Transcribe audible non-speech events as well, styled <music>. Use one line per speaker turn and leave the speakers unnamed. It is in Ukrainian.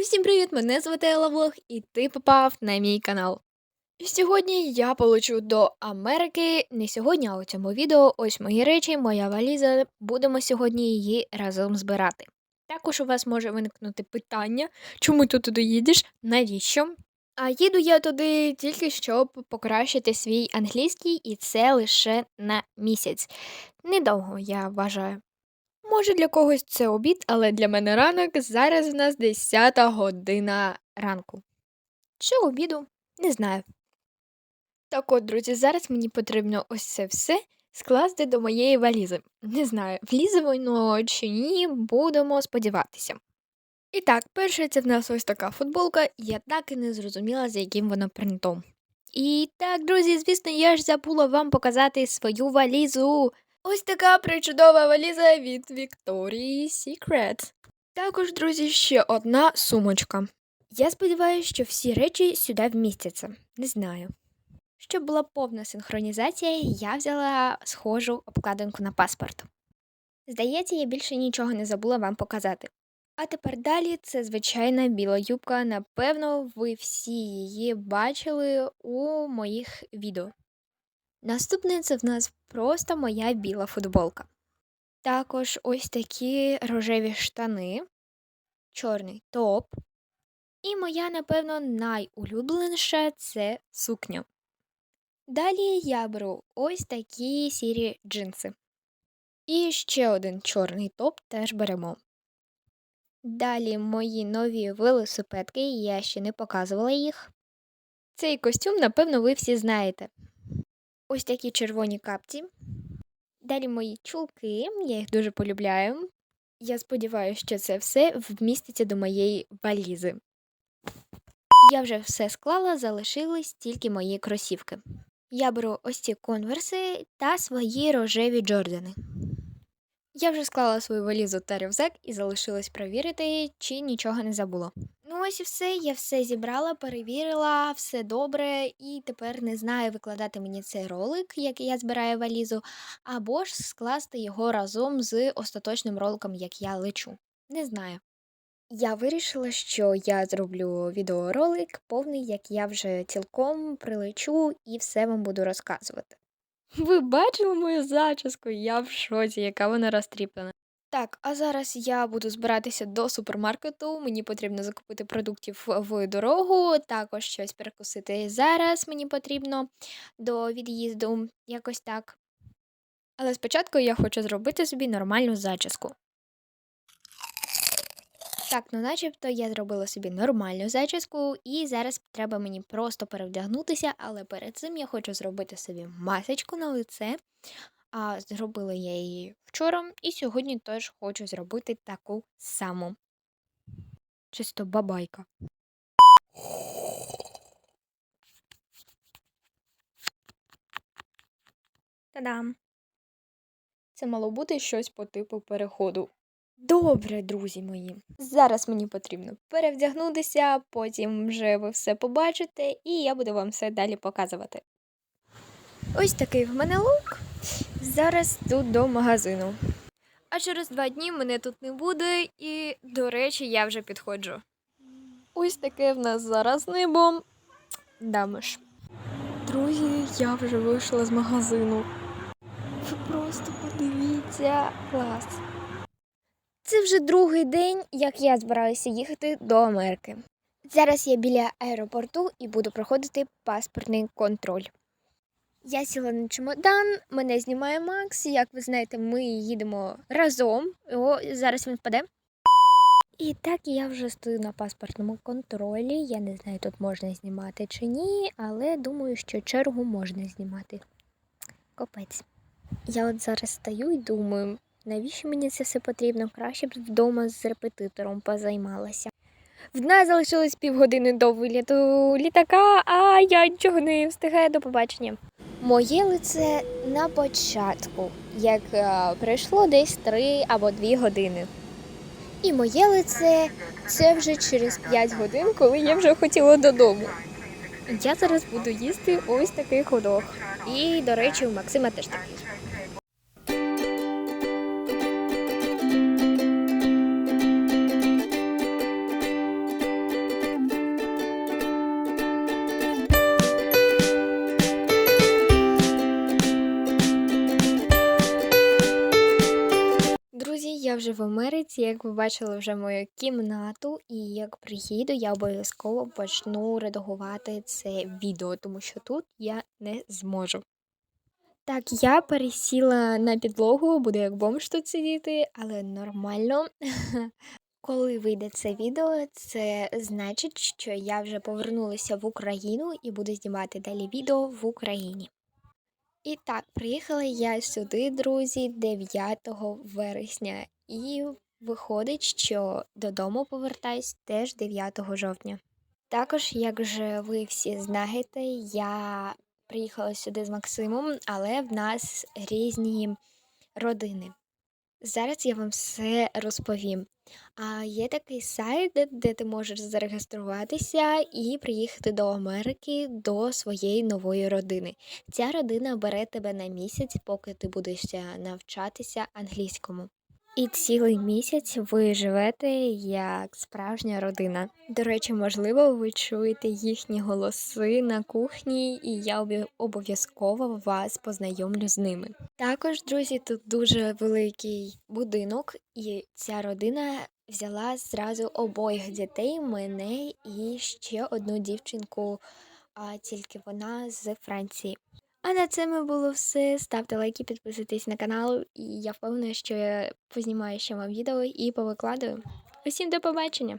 Усім привіт! Мене звати Елла Влог, і ти попав на мій канал. І сьогодні я полечу до Америки. Не сьогодні, а у цьому відео ось мої речі, моя валіза. Будемо сьогодні її разом збирати. Також у вас може виникнути питання, чому ти туди їдеш, навіщо? А їду я туди тільки щоб покращити свій англійський, і це лише на місяць. Недовго, я вважаю. Може, для когось це обід, але для мене ранок зараз в нас 10 година ранку. Чи обіду? Не знаю. Так от, друзі, зараз мені потрібно ось це все скласти до моєї валізи. Не знаю, влізе воно чи ні, будемо сподіватися. І так, перше, це в нас ось така футболка, я так і не зрозуміла, за яким вона принтом. І так, друзі, звісно, я ж забула вам показати свою валізу. Ось така причудова валіза від Victoria's Secret. Також, друзі, ще одна сумочка. Я сподіваюся, що всі речі сюди вмістяться. Не знаю. Щоб була повна синхронізація, я взяла схожу обкладинку на паспорт. Здається, я більше нічого не забула вам показати. А тепер далі це звичайна біла юбка. Напевно, ви всі її бачили у моїх відео. Наступне це в нас просто моя біла футболка. Також ось такі рожеві штани, чорний топ. І моя, напевно, найулюбленіша це сукня. Далі я беру ось такі сірі джинси. І ще один чорний топ теж беремо. Далі мої нові велосипедки, я ще не показувала їх. Цей костюм, напевно, ви всі знаєте. Ось такі червоні капці. Далі мої чулки, я їх дуже полюбляю. Я сподіваюся, що це все вміститься до моєї валізи. Я вже все склала, залишились тільки мої кросівки. Я беру ось ці конверси та свої рожеві джордани. Я вже склала свою валізу та рюкзак і залишилось перевірити, чи нічого не забула. Ну ось і все, я все зібрала, перевірила, все добре, і тепер не знаю, викладати мені цей ролик, як я збираю валізу, або ж скласти його разом з остаточним роликом, як я лечу. Не знаю. Я вирішила, що я зроблю відеоролик повний, як я вже цілком прилечу і все вам буду розказувати. Ви бачили мою зачіску? Я в шоці, яка вона розтріплена. Так, а зараз я буду збиратися до супермаркету. Мені потрібно закупити продуктів в дорогу, також щось перекусити зараз мені потрібно до від'їзду, якось так. Але спочатку я хочу зробити собі нормальну зачіску. Так, ну начебто я зробила собі нормальну зачіску, і зараз треба мені просто перевдягнутися, але перед цим я хочу зробити собі масочку на лице. А зробила я її вчора, і сьогодні теж хочу зробити таку саму. Чисто бабайка. Та-дам! Це мало бути щось по типу переходу. Добре, друзі мої. Зараз мені потрібно перевдягнутися, потім вже ви все побачите, і я буду вам все далі показувати. Ось такий в мене лук. Зараз тут до магазину. А через два дні мене тут не буде, і, до речі, я вже підходжу. Ось таке в нас зараз небо. Дамиш. Друзі, я вже вийшла з магазину. Ви просто подивіться клас. Це вже другий день, як я збираюся їхати до Америки. Зараз я біля аеропорту і буду проходити паспортний контроль. Я сіла на чемодан, мене знімає Макс. Як ви знаєте, ми їдемо разом. О, зараз він впаде. І так я вже стою на паспортному контролі. Я не знаю, тут можна знімати чи ні, але думаю, що чергу можна знімати. Копець. Я от зараз стою і думаю, навіщо мені це все потрібно? Краще б вдома з репетитором позаймалася. В нас залишилось півгодини до виліту літака, а я нічого не встигаю до побачення. Моє лице на початку, як е, пройшло десь 3 або 2 години. І моє лице це вже через 5 годин, коли я вже хотіла додому. Я зараз буду їсти ось такий ходок. І, до речі, у Максима теж такий. Вже в Америці, як ви бачили вже мою кімнату, і як приїду, я обов'язково почну редагувати це відео, тому що тут я не зможу. Так, я пересіла на підлогу, буду як бомж тут сидіти, але нормально. <laughs> Коли вийде це відео, це значить, що я вже повернулася в Україну і буду знімати далі відео в Україні. І так, приїхала я сюди, друзі, 9 вересня, і виходить, що додому повертаюсь теж 9 жовтня. Також, як же ви всі знаєте, я приїхала сюди з Максимом, але в нас різні родини. Зараз я вам все розповім. А є такий сайт, де, ти можеш зареєструватися і приїхати до Америки до своєї нової родини. Ця родина бере тебе на місяць, поки ти будеш е, навчатися англійському. І цілий місяць ви живете як справжня родина. До речі, можливо, ви чуєте їхні голоси на кухні, і я обов'язково вас познайомлю з ними. Також, друзі, тут дуже великий будинок, і ця родина взяла зразу обоїх дітей, мене і ще одну дівчинку, а тільки вона з Франції. А на цьому було все. Ставте лайки, підписуйтесь на канал, і я впевнена, що я познімаю ще вам відео і повикладаю. Усім до побачення!